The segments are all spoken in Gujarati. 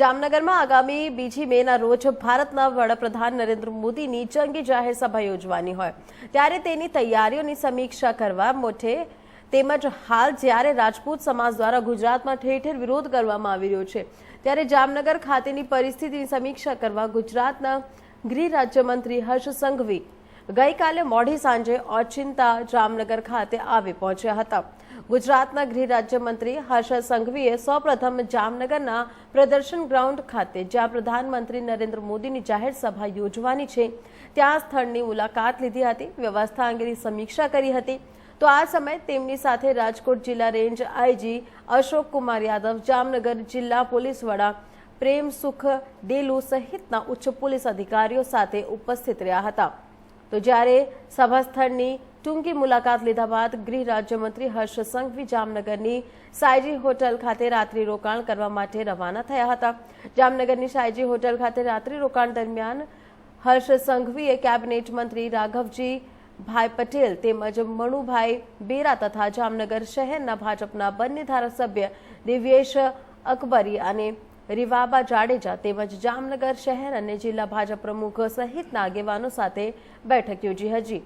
જામનગરમાં આગામી બીજી મેના રોજ ભારતના વડાપ્રધાન નરેન્દ્ર મોદીની જંગી જાહેર સભા યોજવાની હોય. ત્યારે તેની તૈયારીઓની સમીક્ષા કરવા મોટે તેમજ હાલ જ્યારે રાજપૂત સમાજ દ્વારા ગુજરાતમાં ઠેર ઠેર વિરોધ કરવામાં આવી રહ્યો છે, ત્યારે જામનગર ખાતેની પરિસ્થિતિની સમીક્ષા કરવા ગુજરાતના ગૃહ રાજ્યમંત્રી હર્ષ સંઘવી ગઈકાલે મોડી સાંજે ઓચિંતા જામનગર ખાતે આવી પહોંચ્યા હતા. ગુજરાતના ગૃહ રાજ્યમંત્રી હર્ષ સંઘવીએ સૌપ્રથમ જામનગરના પ્રદર્શન ગ્રાઉન્ડ ખાતે, જ્યાં પ્રધાનમંત્રી નરેન્દ્ર મોદીની જાહેર સભા યોજવાની છે, ત્યાં સ્થળની મુલાકાત લીધી હતી, વ્યવસ્થા અંગેની સમીક્ષા કરી હતી. તો આ સમયે તેમની સાથે રાજકોટ જિલ્લા રેન્જ આઈજી અશોક કુમાર યાદવ, જામનગર જિલ્લા પોલીસ વડા પ્રેમ સુખ ડેલુ સહિતના ઉચ્ચ પોલીસ અધિકારીઓ સાથે ઉપસ્થિત રહ્યા હતા. તો જ્યારે સભા સ્થળની ટૂંકી મુલાકાત લીધા બાદ ગૃહ રાજ્યમંત્રી હર્ષ સંઘવી જામનગરની સાયજી હોટલ ખાતે રાત્રિ રોકાણ કરવા માટે રવાના થયા હતા. જામનગરની સાયજી હોટલ ખાતે રાત્રિ રોકાણ દરમિયાન હર્ષ સંઘવીએ કેબિનેટ મંત્રી રાઘવજી ભાઈ પટેલ તેમજ મણુભાઈ બેરા તથા જામનગર શહેરના ભાજપના બંને ધારાસભ્ય દિવ્યેશ અકબરી અને રીવાબા જાડેજા તેમજ જામનગર શહેર અને જિલ્લા ભાજપ પ્રમુખ સહિતના આગેવાનો સાથે બેઠક યોજી હતી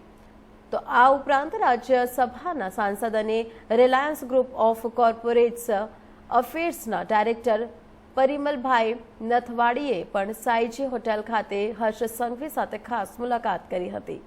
તો આ ઉપરાંત રાજ્યસભાના સાંસદ અને રિલાયન્સ ગ્રુપ ઓફ કોર્પોરેટ્સ અફેર્સના ડાયરેક્ટર પરિમલભાઈ નથવાડીએ પણ સાઈજી હોટેલ ખાતે હર્ષ સંઘવી સાથે ખાસ મુલાકાત કરી હતી.